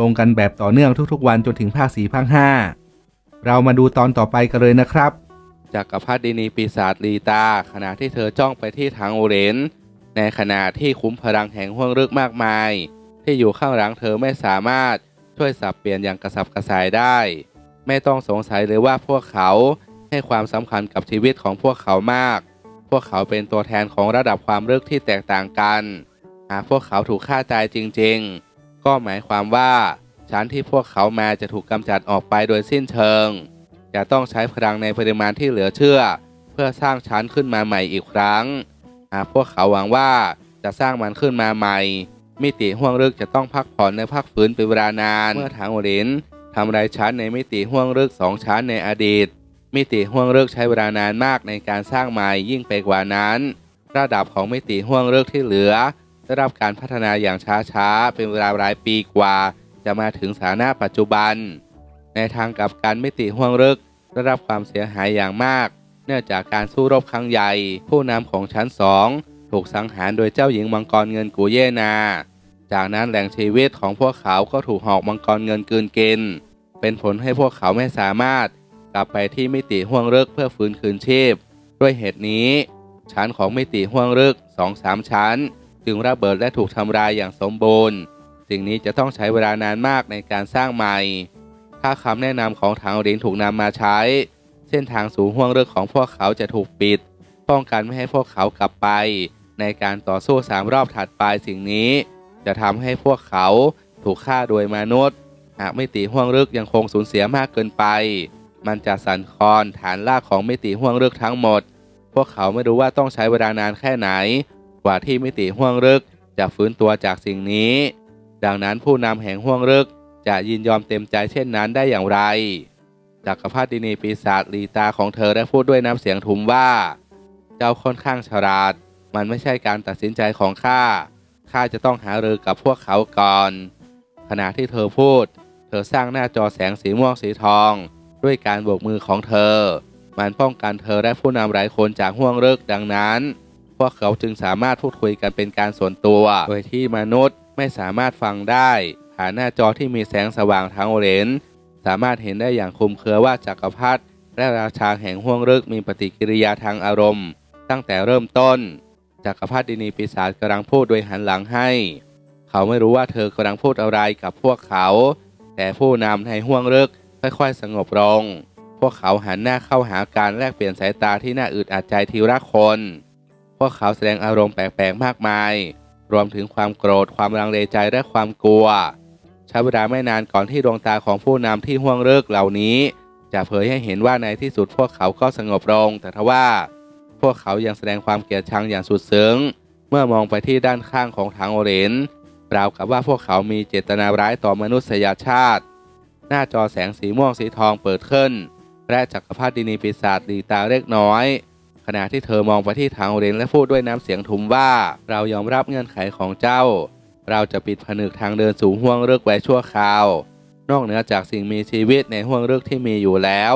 ลงกันแบบต่อเนื่องทุกๆ วันจนถึงภาคสี่ภาคห้าเรามาดูตอนต่อไปกันเลยนะครับจักรพรรดินีปีศาจลีตา ขณะที่เธอจ้องไปที่ทางโอเรน ในขณะที่คุ้มพลังแห่งห้วงลึกมากมาย ที่อยู่ข้างหลังเธอไม่สามารถช่วยสับเปลี่ยนอย่างกระสับกระส่ายได้ ไม่ต้องสงสัยเลยว่าพวกเขาให้ความสำคัญกับชีวิตของพวกเขามาก พวกเขาเป็นตัวแทนของระดับความลึกที่แตกต่างกัน หากพวกเขาถูกฆ่าตายจริง ๆ ก็หมายความว่า ชั้นที่พวกเขามาจะถูกกำจัดออกไปโดยสิ้นเชิง จะต้องใช้พลังในปริมาณที่เหลือเชื่อ เพื่อสร้างชั้นขึ้นมาใหม่อีกครั้ง หากพวกเขาหวังว่าจะสร้างมันขึ้นมาใหม่ มิติห้วงลึกจะต้องพักผ่อนและพักฟื้นเป็นเวลานาน เมื่อทางโอรินทำลายชั้นในมิติห้วงลึกสองชั้นในอดีต มิติห้วงลึกใช้เวลานานมากในการสร้างใหม่ยิ่งไปกว่านั้น ระดับของมิติห้วงลึกที่เหลือ ได้รับการพัฒนาอย่างช้าๆ เป็นเวลาหลายปีกว่า จะมาถึงสถานะปัจจุบัน ในทางกับการมิติห้วงลึกได้รับความเสียหายอย่างมาก เนื่องจากการสู้รบครั้งใหญ่ ผู้นำของชั้นสองถูกสังหารโดยเจ้าหญิงมังกรเงินกูเยนา จากนั้นแหล่งชีวิตของพวกเขาก็ถูกหอกมังกรเงินกืนกิน เป็นผลให้พวกเขาไม่สามารถกลับไปที่มิติห้วงลึกเพื่อฟื้นคืนชีพ ด้วยเหตุนี้ ชั้นของมิติห้วงลึกสองสามชั้น จึงระเบิดและถูกทำลายอย่างสมบูรณ์ สิ่งนี้จะต้องใช้เวลานานมากในการสร้างใหม่ ถ้าคำแนะนำของทางรินถูกนำมาใช้ เส้นทางสู่ห้วงลึกของพวกเขาจะถูกปิด ป้องกันไม่ให้พวกเขากลับไป ในการต่อสู้สามรอบถัดไปสิ่งนี้ จะทำให้พวกเขาถูกฆ่าโดยมนุษย์ หากมิติห้วงลึกยังคงสูญเสียมากเกินไป มันจะสั่นคลอนฐานรากของมิติห้วงลึกทั้งหมด พวกเขาไม่รู้ว่าต้องใช้เวลานานแค่ไหน กว่าที่มิติห้วงลึกจะฟื้นตัวจากสิ่งนี้ ดังนั้นผู้นำแห่งห้วงลึกจะยินยอมเต็มใจเช่นนั้นได้อย่างไรจักรพรรดินีปีศาจลีตาของเธอได้พูดด้วยน้ำเสียงทุ้มว่า เจ้าค่อนข้างฉลาด มันไม่ใช่การตัดสินใจของข้าข้าจะต้องหารือกับพวกเขาก่อน ขณะที่เธอพูด เธอสร้างหน้าจอแสงสีม่วงสีทอง ด้วยการโบกมือของเธอ มันป้องกันเธอและผู้นำหลายคนจากห่วงเลิกดังนั้น วกเขาจึงสามารถพูดคุยกันเป็นการส่วนตัว โดยที่มนุษย์ไม่สามารถฟังได้ผ่านหน้าจอที่มีแสงสว่างทางเรนสามารถเห็นได้อย่างคลุมเครือว่าจักรพรรดิและราชาแห่งห่วงลึกมีปฏิกิริยาทางอารมณ์ ตั้งแต่เริ่มต้น จักรพรรดินีปีศาจกำลังพูดโดยหันหลังให้ เขาไม่รู้ว่าเธอกำลังพูดอะไรกับพวกเขา แต่ผู้นำในห่วงลึกค่อยๆสงบลงพวกเขาหันหน้าเข้าหาการแลกเปลี่ยนสายตาที่น่าอึดอัดใจทีละคน วกเขาแสดงอารมณ์แปลกๆมากมาย รวมถึงความโกรธความลังเลใจและความกลัว ใช้เวลาไม่นานก่อนที่ดวงตาของผู้นำที่ห่วงเลิกเหล่านี้ จะเผยให้เห็นว่าในที่สุดพวกเขาก็สงบลง แต่ทว่า พวกเขายังแสดงความเกลียดชังอย่างสุดซึ้ง เมื่อมองไปที่ด้านข้างของทางโอเรนราวกับว่าพวกเขามีเจตนาร้ายต่อมนุษยชาติ หน้าจอแสงสีม่วงสีทองเปิดขึ้น และจักรพรรดินีปีศาจดีตาเล็กน้อย ณะที่เธอมองไปที่ทางโอเรนและพูดด้วยน้ำเสียงทุ้มว่า เรายอมรับเงื่อนไขของเจ้า เราจะปิดผนึกทางเดินสู่ห้วงเลิกไว้ชั่วคราว นอกเหนือจากสิ่งมีชีวิตในห้วงเลิกที่มีอยู่แล้ว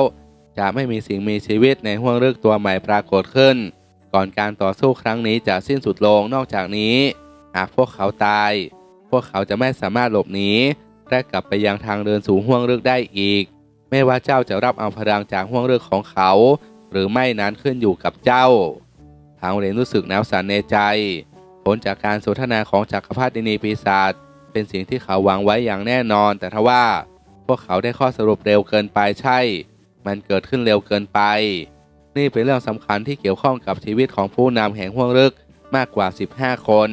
จะไม่มีสิ่งมีชีวิตในห้วงเลิกตัวใหม่ปรากฏขึ้น ก่อนการต่อสู้ครั้งนี้จะสิ้นสุดลงนอกจากนี้ หากพวกเขาตาย พวกเขาจะไม่สามารถหลบหนีและกลับไปยังทางเดินสู่ห้วงเลิกได้อีก ไม่ว่าเจ้าจะรับเอาพลังจากห้วงเลิกของเขา หรือไม่นั้นขึ้นอยู่กับเจ้า ทางเรนรู้สึกหนาวสั่นในใจ ผลจากการสนทนาของจักรพรรดินีปีศาจเป็นสิ่งที่เขาหวังไว้อย่างแน่นอน แต่ทว่าพวกเขาได้ข้อสรุปเร็วเกินไปใช่ มันเกิดขึ้นเร็วเกินไป นี่เป็นเรื่องสำคัญที่เกี่ยวข้องกับชีวิตของผู้นำแห่งห้วงลึกมากกว่า 15 คน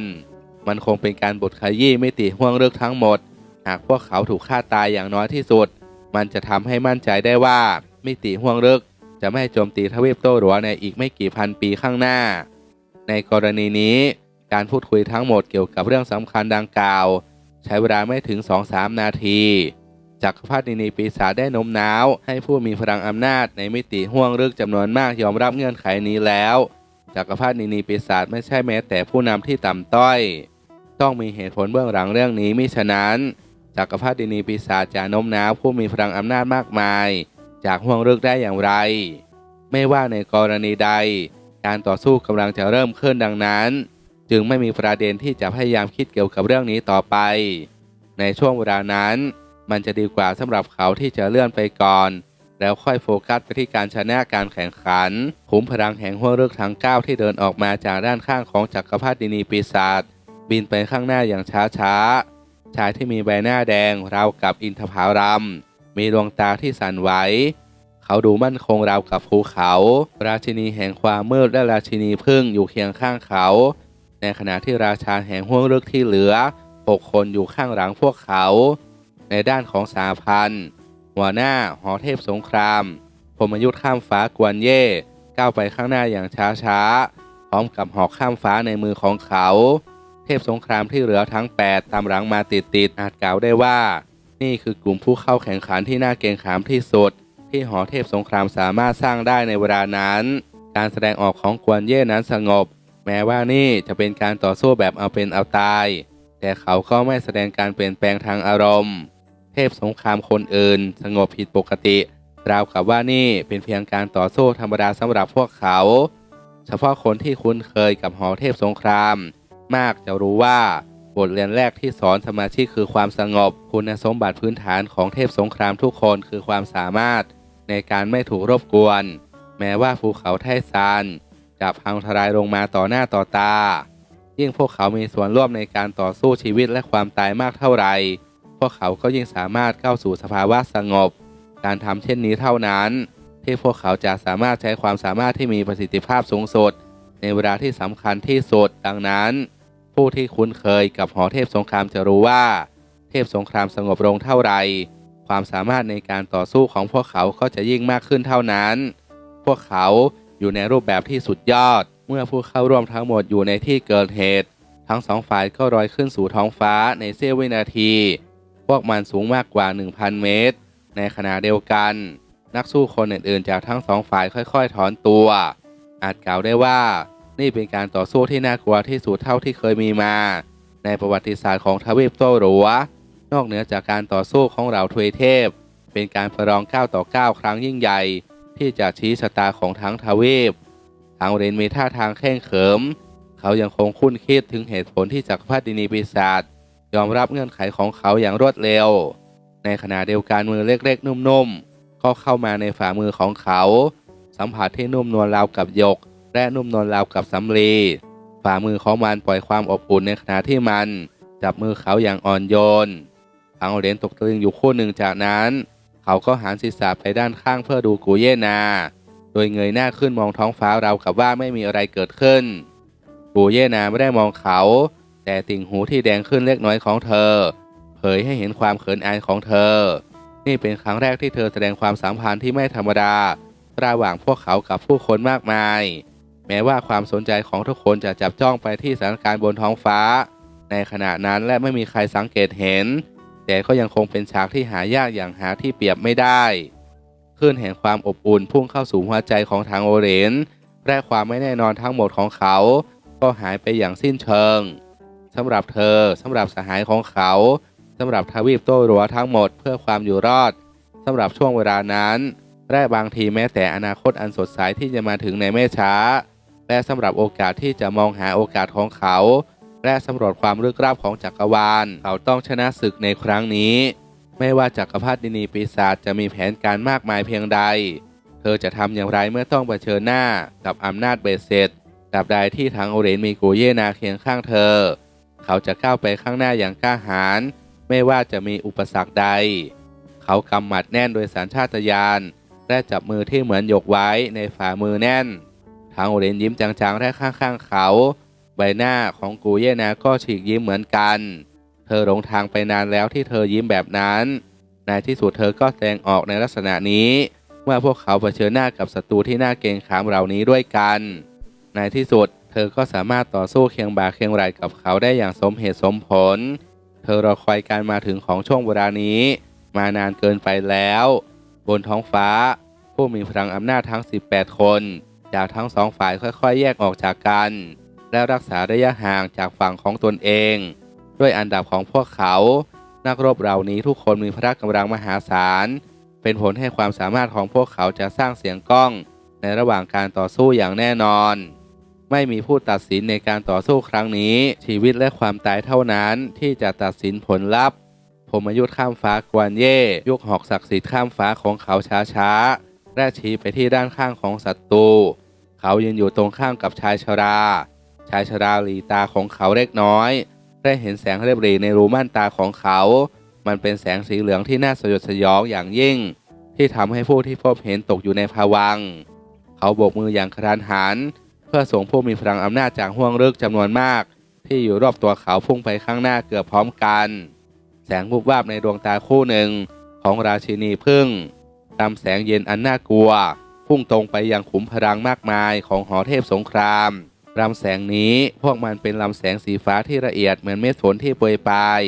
มันคงเป็นการบทขยี้มิติห้วงลึกทั้งหมด หากพวกเขาถูกฆ่าตายอย่างน้อยที่สุด มันจะทำให้มั่นใจได้ว่ามิติห้วงลึก จะไม่โจมตีทวีปโต้หรัวในอีกไม่กี่พันปีข้างหน้า ในกรณีนี้การพูดคุยทั้งหมดเกี่ยวกับเรื่องสำคัญดังกล่าว ใช้เวลาไม่ถึง 2-3 นาทีจักรพรรดินีปีศาจได้โน้มน้าว ให้ผู้มีพลังอำนาจในมิติห้วงลึกจำนวนมากยอมรับเงื่อนไขนี้แล้วจักรพรรดินีปีศาจไม่ใช่แม้แต่ผู้นำที่ต่ำต้อย ต้องมีเหตุผลเบื้องหลังเรื่องนี้มิฉะนั้นจักรพรรดินีปีศาจจะโน้มน้าวผู้มีพลังอำนาจมากมาย จากห้วงลึกได้อย่างไร ไม่ว่าในกรณีใด การต่อสู้กำลังจะเริ่มขึ้นดังนั้น จึงไม่มีประเด็นที่จะพยายามคิดเกี่ยวกับเรื่องนี้ต่อไป ในช่วงเวลานั้น มันจะดีกว่าสำหรับเขาที่จะเลื่อนไปก่อน แล้วค่อยโฟกัสไปที่การชนะการแข่งขันขุมพลังแห่งห้วงลึกทั้งเก้าที่เดินออกมาจากด้านข้างของจักรพรรดินีปีศาจบินไปข้างหน้าอย่างช้าๆชายที่มีใบหน้าแดงราวกับอินทผลัม มีดวงตาที่สั่นไหว เขาดูมั่นคงราวกับภูเขา ราชินีแห่งความมืดและราชินีพึ่งอยู่เคียงข้างเขา ในขณะที่ราชาแห่งห้วงลึกที่เหลือหกคนอยู่ข้างหลังพวกเขา ในด้านของสาพันธ์หัวหน้าหอเทพสงครามพมยุทธ์ข้ามฟ้ากวนเย่ก้าวไปข้างหน้าอย่างช้าๆพร้อมกับหอกข้ามฟ้าในมือของเขา เทพสงครามที่เหลือทั้ง 8 ตามหลังมาติดๆอาจกล่าวได้ว่า นี่คือกลุ่มผู้เข้าแข่งขันที่น่าเกรงขามที่สุด ที่หอเทพสงครามสามารถสร้างได้ในเวลานั้น การแสดงออกของกวนเย่นั้นสงบ แม้ว่านี่จะเป็นการต่อสู้แบบเอาเป็นเอาตาย แต่เขาก็ไม่แสดงการเปลี่ยนแปลงทางอารมณ์ เทพสงครามคนอื่น สงบผิดปกติราวกับว่านี่เป็นเพียงการต่อสู้ธรรมดาสำหรับพวกเขา เฉพาะคนที่คุ้นเคยกับหอเทพสงคราม มากจะรู้ว่า บทเรียนแรกที่สอนสมาชิกคือความสงบ คุณสมบัติพื้นฐานของเทพสงครามทุกคนคือความสามารถ ในการไม่ถูกรบกวน แม้ว่าภูเขาไทซานจะพังทลายลงมาต่อหน้าต่อตา ยิ่งพวกเขามีส่วนร่วมในการต่อสู้ชีวิตและความตายมากเท่าไหร่พวกเขาก็ยิ่งสามารถเข้าสู่สภาวะสงบ การทำเช่นนี้เท่านั้น ที่พวกเขาจะสามารถใช้ความสามารถที่มีประสิทธิภาพสูงสุดในเวลาที่สำคัญที่สุดดังนั้น ผู้ที่คุ้นเคยกับหอเทพสงครามจะรู้ว่า เทพสงครามสงบลงเท่าไหร่ความสามารถในการต่อสู้ของพวกเขาก็จะยิ่งมากขึ้นเท่านั้น พวกเขาอยู่ในรูปแบบที่สุดยอด เมื่อผู้เข้าร่วมทั้งหมดอยู่ในที่เกิดเหตุ ทั้งสองฝ่ายก็ลอยขึ้นสู่ท้องฟ้าในเสี้ยววินาที พวกมันสูงมากกว่า 1,000 เมตร ในขณะเดียวกัน นักสู้คนอื่นๆจากทั้งสองฝ่ายค่อย ๆ ถอนตัว อาจกล่าวได้ว่า นี่เป็นการต่อสู้ที่น่ากลัวที่สุดเท่าที่เคยมีมา ในประวัติศาสตร์ของทวีปโตหรัวนอกเหนือจากการต่อสู้ของเหล่าทวยเทพ เป็นการประลอง9ต่อ9ครั้งยิ่งใหญ่ ที่จะชี้ชะตาของทั้งทวีปทางเรนมีท่าทางแข้งเขิม เขายังคงคุ้นคิดถึงเหตุผลที่จักรพรรดินีปีศาจยอมรับเงื่อนไขของเขาอย่างรวดเร็ว ในขณะเดียวกันมือเล็กๆ นุ่มๆก็เข้ามาในฝ่ามือของเขา สัมผัสที่นุ่มนวลราวกับหยก และนุ่มนวลราวกับสำลีฝ่ามือของมันปล่อยความอบอุ่นในขณะที่มัน จับมือเขาอย่างอ่อนโยนทางเหรียญตกตะลึงอยู่คู่หนึ่งจากนั้น เขาก็หันศีรษะไปด้านข้างเพื่อดูกูเย่นา โดยเงยหน้าขึ้นมองท้องฟ้าราวกับว่าไม่มีอะไรเกิดขึ้น กูเย่นาไม่ได้มองเขา แต่ติ่งหูที่แดงขึ้นเล็กน้อยของเธอ เผยให้เห็นความเขินอายของเธอ นี่เป็นครั้งแรกที่เธอแสดงความสัมพันธ์ที่ไม่ธรรมดา ระหว่างพวกเขากับผู้คนมากมาย แม้ว่าความสนใจของทุกคนจะจับจ้องไปที่สถานการณ์บนท้องฟ้า ในขณะนั้นและไม่มีใครสังเกตเห็น แต่ก็ยังคงเป็นฉากที่หายากอย่างหาที่เปรียบไม่ได้คลื่นแห่งความอบอุ่นพุ่งเข้าสู่หัวใจของทางโอเรนและความไม่แน่นอนทั้งหมดของเขา ก็หายไปอย่างสิ้นเชิงสำหรับเธอสำหรับสหายของเขาสำหรับทวีปโต้รัวทั้งหมดเพื่อความอยู่รอดสำหรับช่วงเวลานั้นและบางทีแม้แต่อนาคตอันสดใสที่จะมาถึงในไม่ช้า และสำหรับโอกาสที่จะมองหาโอกาสของเขา และสำรวจความลึกลับของจักรวาล เขาต้องชนะศึกในครั้งนี้ ไม่ว่าจักรพรรดินีปีศาจจะมีแผนการมากมายเพียงใด เธอจะทำอย่างไรเมื่อต้องเผชิญหน้ากับอำนาจเบสเสร็จตราบใดที่ทางโอเรนมีกูเยนาเคียงข้างเธอ เขาจะก้าวไปข้างหน้าอย่างกล้าหาญไม่ว่าจะมีอุปสรรคใด เขากำหมัดแน่นโดยสัญชาตญาณและจับมือที่เหมือนยกไว้ในฝ่ามือแน่น ทางโอเรนยิ้มจางๆและข้างๆเขา ใบหน้าของกูเย่นาก็ฉีกยิ้มเหมือนกัน เธอหลงทางไปนานแล้วที่เธอยิ้มแบบนั้น ในที่สุดเธอก็แสดงออกในลักษณะนี้เมื่อพวกเขาเผชิญหน้ากับศัตรูที่น่าเกรงขามเหล่านี้ด้วยกัน ในที่สุดเธอก็สามารถต่อสู้เคียงบ่าเคียงไหล่กับเขาได้อย่างสมเหตุสมผลเธเธอรอคอยการมาถึงของช่วงเวลานี้ มานานเกินไปแล้ว บนท้องฟ้า ผู้มีพลังอำนาจทั้ง 18 คน จากทั้งสองฝ่ายค่อยๆ แยกออกจากกัน และรักษาระยะห่างจากฝั่งของตนเอง ด้วยอันดับของพวกเขา นักรบเหล่านี้ทุกคนมีพละกำลังมหาศาล เป็นผลให้ความสามารถของพวกเขาจะสร้างเสียงก้อง ในระหว่างการต่อสู้อย่างแน่นอน ไม่มีผู้ตัดสินในการต่อสู้ครั้งนี้ ชีวิตและความตายเท่านั้นที่จะตัดสินผลลัพธ์ผมยุทธข้ามฟ้ากวนเย่ยกหอกศักดิ์สิทธิ์ข้ามฟ้าของเขาช้าๆและชี้ไปที่ด้านข้างของศัตรู เขายืนอยู่ตรงข้ามกับชายชรา ชายชราหลีตาของเขาเล็กน้อย ได้เห็นแสงเรียบรีในรูม่านตาของเขา มันเป็นแสงสีเหลืองที่น่าสยดสยองอย่างยิ่ง ที่ทำให้ผู้ที่พบเห็นตกอยู่ในภวัง เขาโบกมืออย่างกระทันหัน เพื่อส่งผู้มีพลังอำนาจจากห้วงลึกจำนวนมาก ที่อยู่รอบตัวเขาพุ่งไปข้างหน้าเกือบพร้อมกัน แสงวุบวาบในดวงตาคู่หนึ่งของราชินีพึ่งตามแสงเย็นอันน่ากลัว พุ่งตรงไปยังขุมพลังมากมายของหอเทพสงครามลำแสงนี้พวกมันเป็นลำแสงสีฟ้าที่ละเอียดเหมือนเม็ดฝนที่โปรยปลาย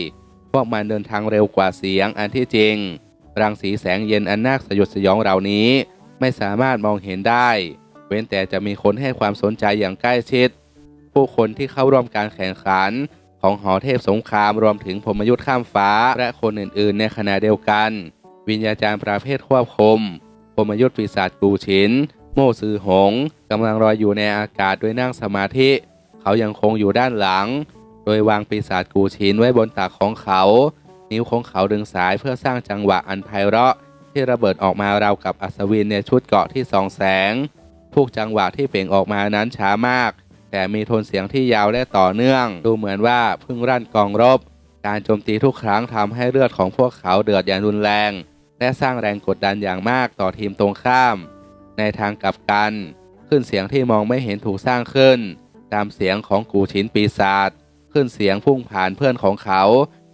พวกมันเดินทางเร็วกว่าเสียงอันที่จริง รังสีแสงเย็นอันน่าสยดสยองเหล่านี้ ไม่สามารถมองเห็นได้ เว้นแต่จะมีคนให้ความสนใจอย่างใกล้ชิด ผู้คนที่เข้าร่วมการแข่งขันของหอเทพสงครามรวมถึงพมยุทธ์ข้ามฟ้าและคนอื่นๆ ในขณะเดียวกัน วิญญาจารย์ประเภทควบคุม พมยุทธปีศาจกูชิน โม่ซือหงกำลังลอยอยู่ในอากาศโดยนั่งสมาธิ เขายังคงอยู่ด้านหลัง โดยวางปีศาจกูชินไว้บนตักของเขา นิ้วของเขาดึงสายเพื่อสร้างจังหวะอันไพเราะ ที่ระเบิดออกมาราวกับอัศวินในชุดเกราะที่สองแสง ทุกจังหวะที่เปล่งออกมานั้นช้ามาก แต่มีโทนเสียงที่ยาวและต่อเนื่อง ดูเหมือนว่าเพิ่งรั่นกองรบ การโจมตีทุกครั้งทำให้เลือดของพวกเขาเดือดอย่างรุนแรง และสร้างแรงกดดันอย่างมากต่อทีมตรงข้าม ในทางกลับกันขึ้นเสียงที่มองไม่เห็นถูกสร้างขึ้น ตามเสียงของกูชินปีศาจขึ้นเสียงพุ่งผ่านเพื่อนของเขา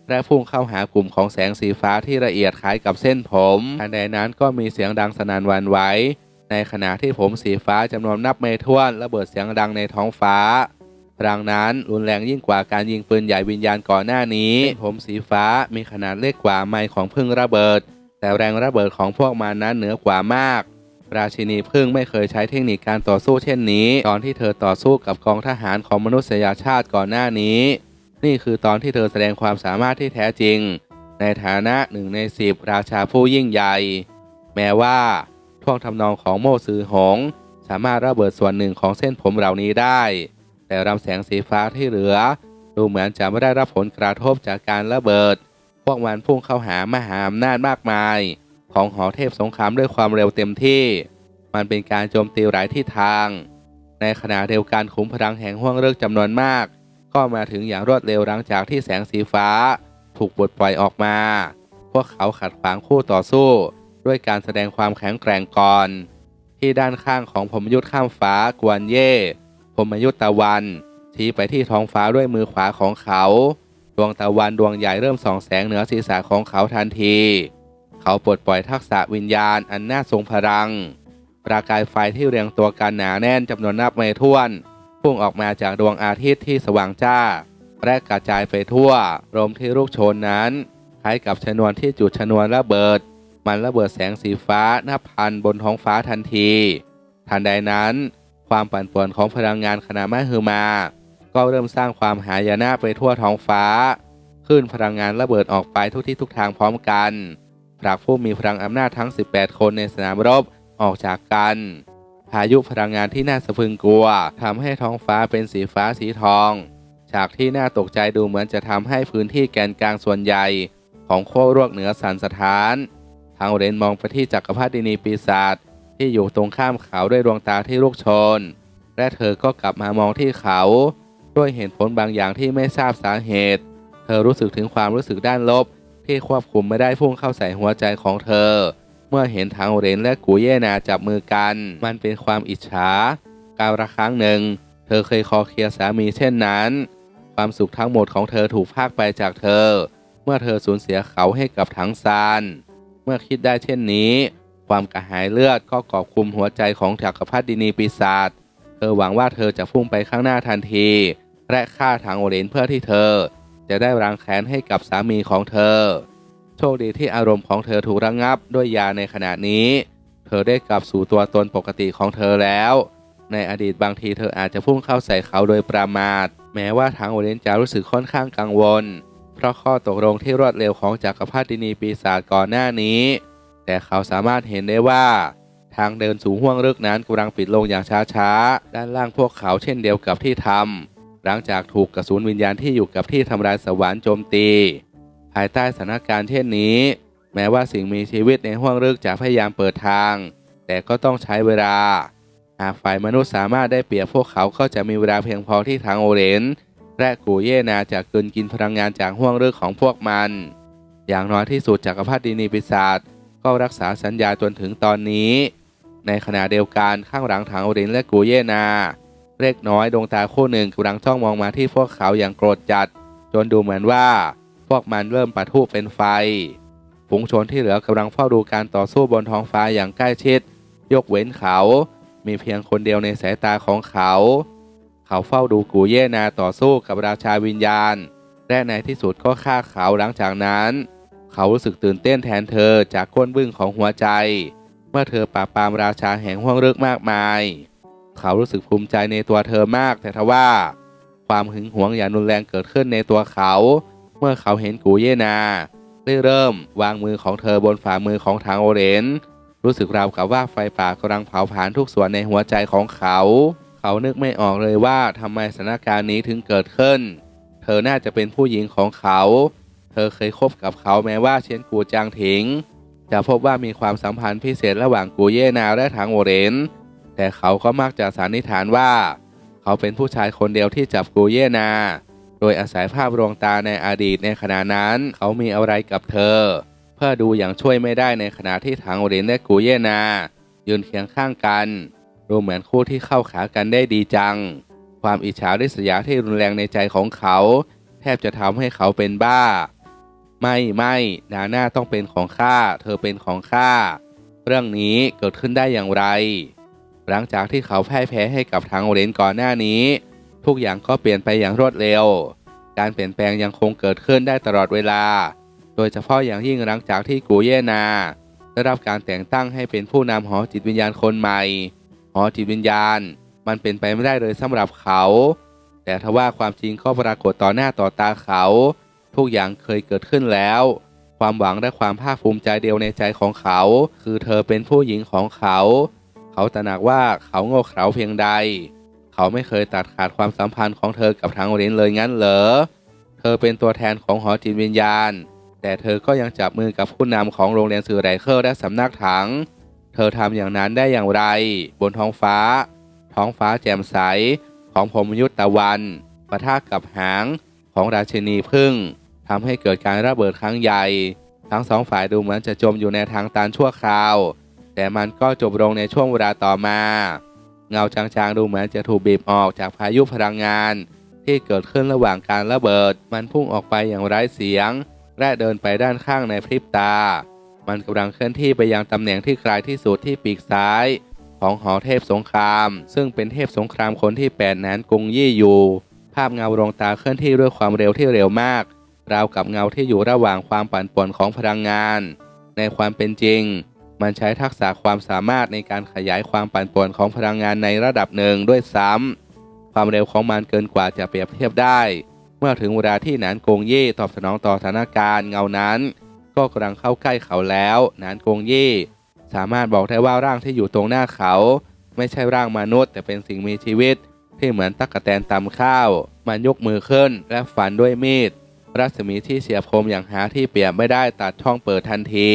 และพุ่งเข้าหากลุ่มของแสงสีฟ้าที่ละเอียดคล้ายกับเส้นผมทันใดนั้นก็มีเสียงดังสนั่นวันไหวในขณะที่ผมสีฟ้าจำนวนนับไม่ถ้วนระเบิดเสียงดังในท้องฟ้าพลังนั้นรุนแรงยิ่งกว่าการยิงปืนใหญ่วิญญาณก่อนหน้านี้ ผมสีฟ้ามีขนาดเล็กกว่าไม้ของพึ่งระเบิด แต่แรงระเบิดของพวกมันนั้นเหนือกว่ามาก ราชินีพึ่งไม่เคยใช้เทคนิคการต่อสู้เช่นนี้ ตอนที่เธอต่อสู้กับกองทหารของมนุษยชาติก่อนหน้านี้ นี่คือตอนที่เธอแสดงความสามารถที่แท้จริง ในฐานะหนึ่งในสิบราชาผู้ยิ่งใหญ่ แม้ว่าท่วงทำนองของโมซือหง สามารถระเบิดส่วนหนึ่งของเส้นผมเหล่านี้ได้ แต่ลำแสงสีฟ้าที่เหลือ ดูเหมือนจะไม่ได้รับผลกระทบจากการระเบิด พวกมันพุ่งเข้าหามหาอำนาจมากมาย ของหอเทพสงครามด้วยความเร็วเต็มที่ มันเป็นการโจมตีหลายทิศทาง ในขณะเดียวกันขุมพลังแห่งห้วงเลิกจำนวนมาก ก็มาถึงอย่างรวดเร็วหลังจากที่แสงสีฟ้า ถูกปลดปล่อยออกมา พวกเขาขัดขวางคู่ต่อสู้ ด้วยการแสดงความแข็งแกร่งก่อน ที่ด้านข้างของพมยุทธข้ามฟ้ากวนเย่พมยุทธตะวันชี้ไปที่ท้องฟ้าด้วยมือขวาของเขา ดวงตะวันดวงใหญ่เริ่มส่องแสงเหนือศีรษะของเขาทันที เขาปลดปล่อยทักษะวิญญาณอันน่าทรงพลัง ประกายไฟที่เรียงตัวกันหนาแน่นจำนวนนับไม่ถ้วนพุ่งออกมาจากดวงอาทิตย์ที่สว่างจ้า และกระจายไปทั่ว ลมที่ลูกโชนนั้นคล้ายกับชนวนที่จุดชนวนระเบิด มันระเบิดแสงสีฟ้านับพันบนท้องฟ้าทันที ทันใดนั้น ความปั่นป่วนของพลังงานขนาดมหึมา ก็เริ่มสร้างความหายนะไปทั่วท้องฟ้าขึ้นพลังงานระเบิดออกไปทุกที่ทุกทางพร้อมกันผลักผู้มีพลังอำนาจทั้ง 18 คนในสนามรบออกจากกันพายุพลังงานที่น่าสะพรึงกลัวทำให้ท้องฟ้าเป็นสีฟ้าสีทอง ฉากที่น่าตกใจดูเหมือนจะทำให้พื้นที่แกนกลางส่วนใหญ่ ของโคโรกเหนือสันสถานทางเรนมองไปที่จักรพรรดินีปีศาจที่อยู่ตรงข้ามเขาด้วยดวงตาที่ลุกโชน และเธอก็กลับมามองที่เขา ด้วยเหตุผลบางอย่างที่ไม่ทราบสาเหตุ เธอรู้สึกถึงความรู้สึกด้านลบ ที่ควบคุมไม่ได้พุ่งเข้าใส่หัวใจของเธอ เมื่อเห็นทางเรนและกูเย่นาจับมือกัน มันเป็นความอิจฉาการละครั้งหนึ่ง เธอเคยคอเคลียร์สามีเช่นนั้น ความสุขทั้งหมดของเธอถูกพากไปจากเธอ เมื่อเธอสูญเสียเขาให้กับถังซานเมื่อคิดได้เช่นนี้ ความกระหายเลือดก็กอบคุมหัวใจของจักรพรรดินีปีศาจเธอหวังว่าเธอจะพุ่งไปข้างหน้าทันที และฆ่าทางโอเรนเพื่อที่เธอ จะได้รังแค้นให้กับสามีของเธอ โชคดีที่อารมณ์ของเธอถูกระงงับด้วยยาในขณะนี้ เธอได้กลับสู่ตัวตนปกติของเธอแล้ว ในอดีตบางทีเธออาจจะพุ่งเข้าใส่เขาโดยประมาท แม้ว่าทางโอเรนจะรู้สึกค่อนข้างกังวล เพราะข้อตกลงที่รวดเร็วของจักรพรรดินีปีศาจก่อนหน้านี้ แต่เขาสามารถเห็นได้ว่าทางเดินสู่ห้วงลึกนั้นกำลังปิดลงอย่างช้าๆ ด้านล่างพวกเขาเช่นเดียวกับที่ทำ หลังจากถูกกระสุนวิญญาณที่อยู่กับที่ทำลายสวรรค์โจมตี ภายใต้สถานการณ์เช่นนี้ แม้ว่าสิ่งมีชีวิตในห้วงลึกจะพยายามเปิดทาง แต่ก็ต้องใช้เวลา หากฝ่ายมนุษย์สามารถได้เปรียบพวกเขาก็จะมีเวลาเพียงพอที่ทางโอเรนและกูเยนาจะกลืนกินพลังงานจากห้วงลึกของพวกมัน อย่างน้อยที่สุดจักรพรรดินีปีศาจก็รักษาสัญญาจนถึงตอนนี้ ในขณะเดียวกันข้างหลังทางโอเรนและกูเยนา เล็กน้อยดวงตาคู่หนึ่งกำลังจ้องมองมาที่พวกเขาอย่างโกรธจัด จนดูเหมือนว่า พวกมันเริ่มปะทุเป็นไฟฝูงชนที่เหลือกำลังเฝ้าดูการต่อสู้บนท้องฟ้าอย่างใกล้ชิด ยกเว้นเขา มีเพียงคนเดียวในสายตาของเขา เขาเฝ้าดูกูเย่นาต่อสู้กับราชาวิญญาณ และในที่สุดก็ฆ่าเขาหลังจากนั้น เขารู้สึกตื่นเต้นแทนเธอจากก้นบึ้งของหัวใจ เมื่อเธอปราบปรามราชาแห่งห้วงลึกมากมาย เขารู้สึกภูมิใจในตัวเธอมาก แต่ทว่า ความหึงหวงอย่างรุนแรงเกิดขึ้นในตัวเขา เมื่อเขาเห็นกูเยนาได้เริ่มวางมือของเธอบนฝ่ามือของทางโอเรนรู้สึกราวกับว่าไฟป่ากำลังเผาผลาญทุกส่วนในหัวใจของเขา เขานึกไม่ออกเลยว่าทำไมสถานการณ์นี้ถึงเกิดขึ้น เธอน่าจะเป็นผู้หญิงของเขา เธอเคยคบกับเขาแม้ว่าเช่นกูจางถิง จะพบว่ามีความสัมพันธ์พิเศษระหว่างกูเย่นาและทางโอเรน แต่เขาก็มักจะสันนิษฐานว่า เขาเป็นผู้ชายคนเดียวที่จับกูเยนา โดยอาศัยภาพลวงตาในอดีตในขณะนั้น เขามีอะไรกับเธอ เพื่อดูอย่างช่วยไม่ได้ในขณะที่ทางอเรนและกูเยนา ยืนเคียงข้างกันดูเหมือนคู่ที่เข้าขากันได้ดีจัง ความอิจฉาริษยาที่รุนแรงในใจของเขา แทบจะทำให้เขาเป็นบ้า ไม่ไม่นาน่าต้องเป็นของข้าเธอเป็นของข้าเรื่องนี้เกิดขึ้นได้อย่างไร หลังจากที่เขาพ่ายแพ้ให้กับทางโอเรนก่อนหน้านี้ ทุกอย่างก็เปลี่ยนไปอย่างรวดเร็ว การเปลี่ยนแปลงยังคงเกิดขึ้นได้ตลอดเวลา โดยเฉพาะอย่างยิ่งหลังจากที่กูเยนาได้รับการแต่งตั้งให้เป็นผู้นำหอจิตวิญญาณคนใหม่ หอจิตวิญญาณ มันเป็นไปไม่ได้เลยสำหรับเขา แต่ทว่าความจริงก็ปรากฏต่อหน้าต่อตาเขา ทุกอย่างเคยเกิดขึ้นแล้ว ความหวังและความภาคภูมิใจเดียวในใจของเขา คือเธอเป็นผู้หญิงของเขา เขาตระหนักว่าเขาโง่เขลาเพียงใด เขาไม่เคยตัดขาดความสัมพันธ์ของเธอกับทางเรนเลยงั้นเหรอ เธอเป็นตัวแทนของหอจิตวิญญาณ แต่เธอก็ยังจับมือกับผู้นำของโรงเรียนสื่อไรเคิลและสำนักถัง เธอทำอย่างนั้นได้อย่างไร บนท้องฟ้า ท้องฟ้าแจ่มใสของพรหมยุทธตะวันปะทะกับหางของราชินีพึ่งทำให้เกิดการระเบิดครั้งใหญ่ ทั้งสองฝ่ายดูเหมือนจะจมอยู่ในทางตันชั่วคราว แต่มันก็จบลงในช่วงเวลาต่อมา เงาจางๆดูเหมือนจะถูกบีบออกจากพายุพลังงาน ที่เกิดขึ้นระหว่างการระเบิด มันพุ่งออกไปอย่างไร้เสียง และเดินไปด้านข้างในพริบตา มันกำลังเคลื่อนที่ไปยังตำแหน่งที่ไกลที่สุดที่ปีกซ้าย ของหอเทพสงคราม ซึ่งเป็นเทพสงครามคนที่แปดนั้นกงยี่อยู่ ภาพเงาดวงตาเคลื่อนที่ด้วยความเร็วที่เร็วมากราวกับเงาที่อยู่ระหว่างความปั่นป่วนของพลังงาน ในความเป็นจริง มันใช้ทักษะความสามารถในการขยายความปั่นป่วนของพลังงานในระดับหนึ่งด้วยซ้ำ ความเร็วของมันเกินกว่าจะเปรียบเทียบได้ เมื่อถึงเวลาที่นานกงเย่ตอบสนองต่อสถานการณ์เงานั้น ก็กำลังเข้าใกล้เขาแล้วนานกงเย่สามารถบอกได้ว่าร่างที่อยู่ตรงหน้าเขา ไม่ใช่ร่างมนุษย์ แต่เป็นสิ่งมีชีวิต ที่เหมือนตั๊กแตนตำข้าว มันยกมือขึ้นและฟันด้วยมีดรัศมีที่เฉียบคมอย่างหาที่เปรียบไม่ได้ตัดช่องเปิดทันที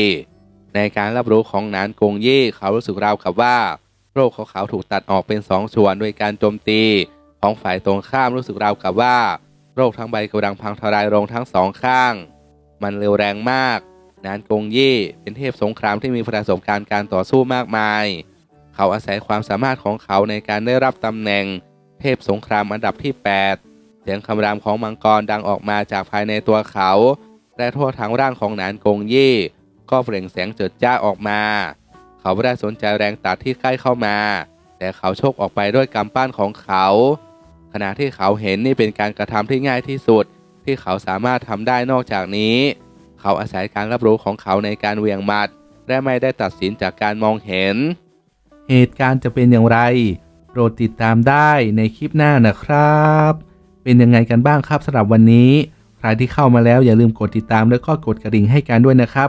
ในการรับรู้ของหนานกงยี่เขารู้สึกราวกับว่า โรคของเขาถูกตัดออกเป็นสองส่วนโดยการโจมตี ของฝ่ายตรงข้ามรู้สึกราวกับว่า โรคทั้งใบกำลังพังทลายลงทั้งสองข้าง มันเร็วแรงมากนานกงยี่เป็นเทพสงครามที่มีประสบการณ์การต่อสู้มากมาย เขาอาศัยความสามารถของเขาในการได้รับตำแหน่ง เทพสงครามอันดับที่ 8 เสียงคำรามของมังกรดังออกมาจากภายในตัวเขา และทั่วทั้งร่างของนานกงยี่ ก็เปล่งแสงเจิดจ้าออกมา เขาไม่ได้สนใจแรงตัดที่ใกล้เข้ามา แต่เขาโชกออกไปด้วยกำปั้นของเขา ขณะที่เขาเห็นนี่เป็นการกระทำที่ง่ายที่สุด ที่เขาสามารถทำได้นอกจากนี้ เขาอาศัยการรับรู้ของเขาในการเวียงมัด และไม่ได้ตัดสินจากการมองเห็น เหตุการณ์จะเป็นอย่างไร โปรดติดตามได้ในคลิปหน้านะครับ เป็นยังไงกันบ้างครับสำหรับวันนี้ ใครที่เข้ามาแล้วอย่าลืมกดติดตามแล้วก็กดกระดิ่งให้กันด้วยนะครับ